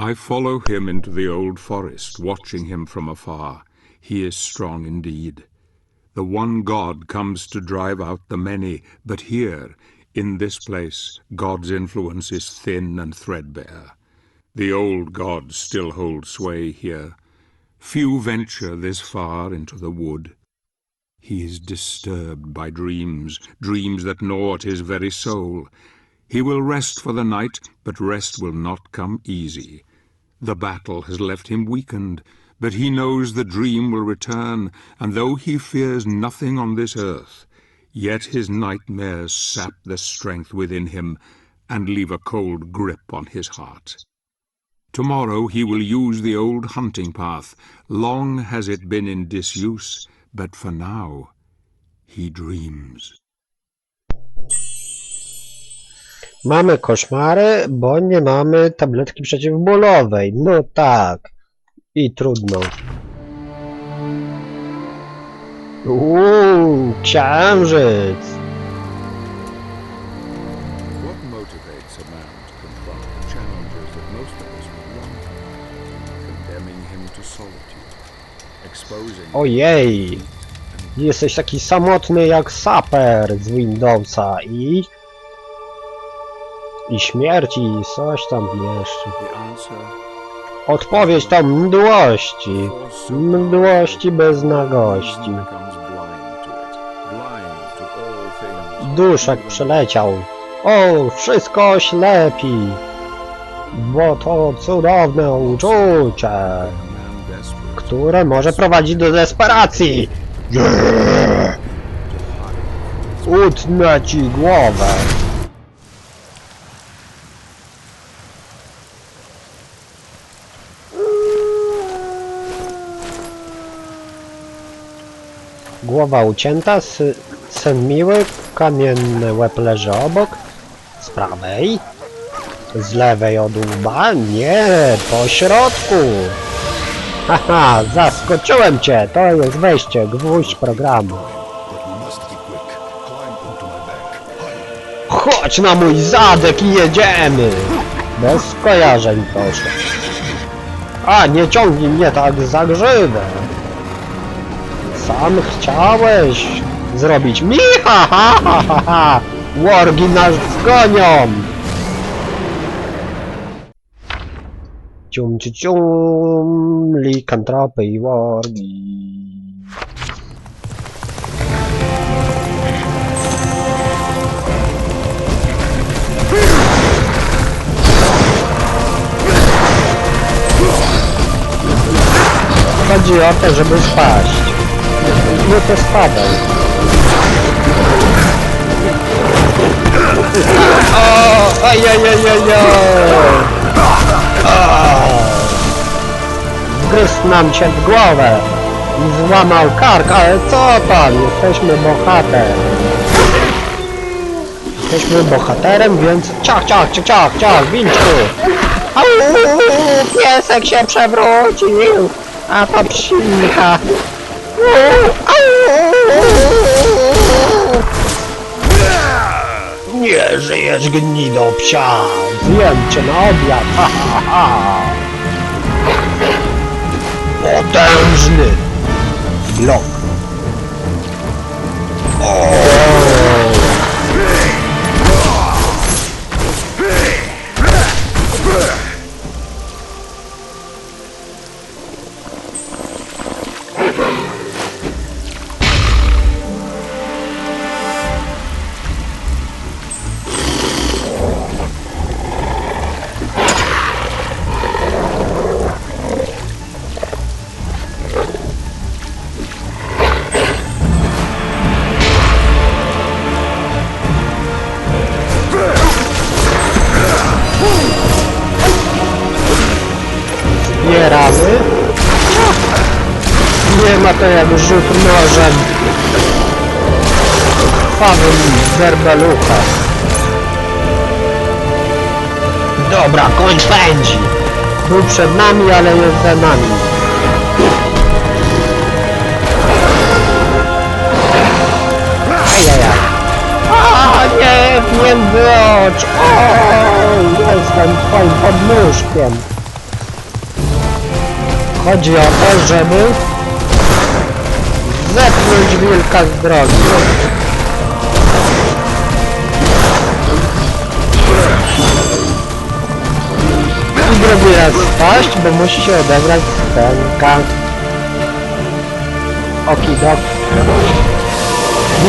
I follow him into the old forest, watching him from afar. He is strong indeed. The one God comes to drive out the many, but here, in this place, God's influence is thin and threadbare. The old gods still hold sway here. Few venture this far into the wood. He is disturbed by dreams, dreams that gnaw at his very soul. He will rest for the night, but rest will not come easy. The battle has left him weakened, but he knows the dream will return, and though he fears nothing on this earth, yet his nightmares sap the strength within him and leave a cold grip on his heart. Tomorrow he will use the old hunting path. Long has it been in disuse, but for now he dreams. Mamy koszmary, bo nie mamy tabletki przeciwbólowej. No tak. I trudno. Uuu, księżyc. Ojej. Jesteś taki samotny jak saper z Windowsa i... I śmierci, coś tam jeszcze. Odpowiedź to mdłości. Mdłości bez nagości. Duszek przeleciał. O, wszystko oślepi. Bo to cudowne uczucie, które może prowadzić do desperacji. Yeah! Utnę ci głowę. Głowa ucięta, sen miły, kamienny łeb leży obok, z prawej, z lewej od łba, nie, po środku. Haha, zaskoczyłem cię, to jest wejście, gwóźdź programu. Chodź na mój zadek i jedziemy! Bez skojarzeń proszę. A, nie ciągnij mnie tak za grzywę. Sam chciałeś zrobić mi, ha. Wargi nas zgonią! Cium, cium, cium, likantropy i wargi. Chodzi o to, żeby spaść. No to spadaj. O, ajajajajaj. Nam się w głowę i złamał kark, ale co tam, jesteśmy bohater. Jesteśmy bohaterem, więc ciach, ciach, ciach, ciach, ciach, winczku. Au, piesek się przewrócił, a to psinka. Nie żyjesz gnido psia, zjem cię na obiad, ha, ha, ha. Potężny blok. Zbieramy. Nie ma to jak rzut nożem. Krwawym werbelucha. Dobra, kończ pędzi. Był przed nami, ale jest za nami. Ajajaj. A nie, między ocz. O, jestem twoim podnóżkiem. Chodzi o to, żeby zepchnąć wilka z drogi. I drugi raz spaść, bo musi się odebrać scenka. Okidok.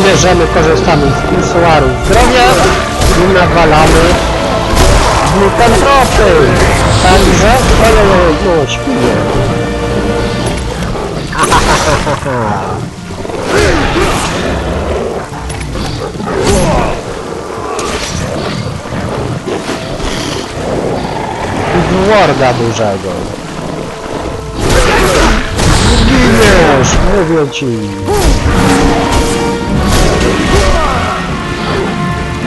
Bierzemy, korzystamy z pisuarów zdrowia i nawalamy glutentropy. Także, ojej, no świnie. Dworga dużego. Giniesz, mówię ci.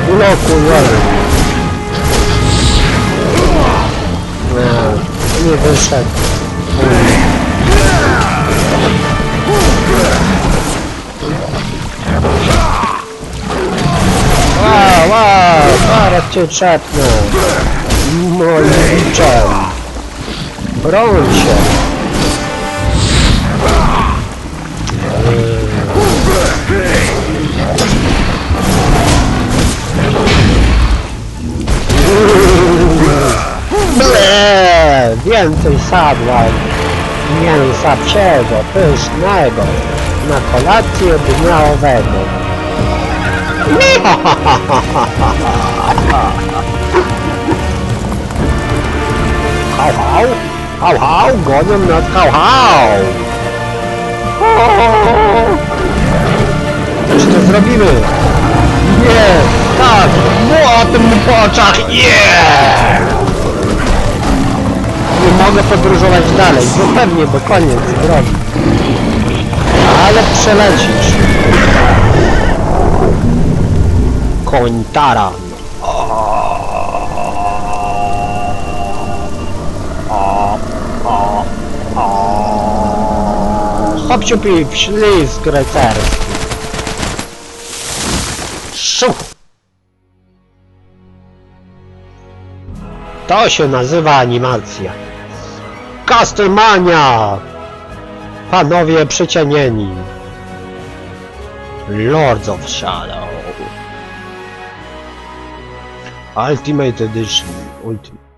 Blokujemy. Nie, nie wyszedł. Wow, wow, zaraz cię trzepnę. Moim biczem. Broń się. Więcej sadła mięsa psiego, pysznego na kolację dnia owego. Hał, hał, hał, gonią nas hał, hał. Coś to zrobimy. Nie, tak, młotem mu po oczach, nie! Nie mogę podróżować dalej, no pewnie, bo koniec drogi. Ale przelecisz. Koń taran. Hopciu pip, ślizg rycerski. Szuf! To się nazywa animacja. Castlemania! Panowie przycienieni. Lords of Shadow. Ultimate Edition. Ultimate.